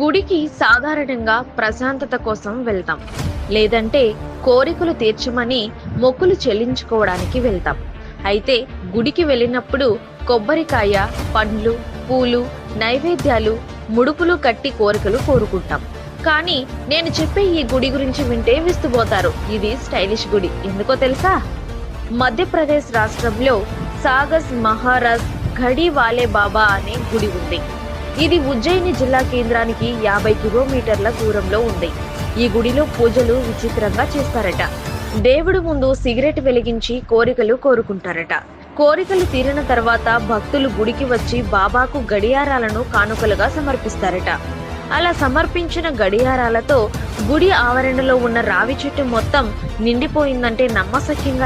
గుడికి సాధారణంగా ప్రశాంతత కోసం వెళ్తాం. లేదంటే కోరికలు తీర్చమని మొక్కులు చెల్లించుకోవడానికి వెళ్తాం. అయితే గుడికి వెళ్ళినప్పుడు కొబ్బరికాయ పండ్లు పూలు నైవేద్యాలు ముడుపులు కట్టి కోరికలు కోరుకుంటాం. కానీ నేను చెప్పే ఈ గుడి గురించి వింటే విస్తుపోతారు. ఇది స్టైలిష్ గుడి. ఎందుకో తెలుసా? మధ్యప్రదేశ్ రాష్ట్రంలో సాగస్ మహారాజ్ ఘడి వాలే బాబా అనే గుడి ఉంది. ఇది ఉజ్జయిని జిల్లా కేంద్రానికి యాభై కిలోమీటర్ల దూరంలో ఉంది. ఈ గుడిలో పూజలు విచిత్రంగా చేస్తారట. దేవుడు ముందు సిగరెట్ వెలిగించి కోరికలు కోరుకుంటారట. కోరికలు తీరిన తర్వాత భక్తులు గుడికి వచ్చి బాబాకు గడియారాలను కానుకలుగా సమర్పిస్తారట. అలా సమర్పించిన గడియారాలతో గుడి ఆవరణలో ఉన్న రావి చెట్టు మొత్తం నిండిపోయిందంటే నమ్మశక్యంగా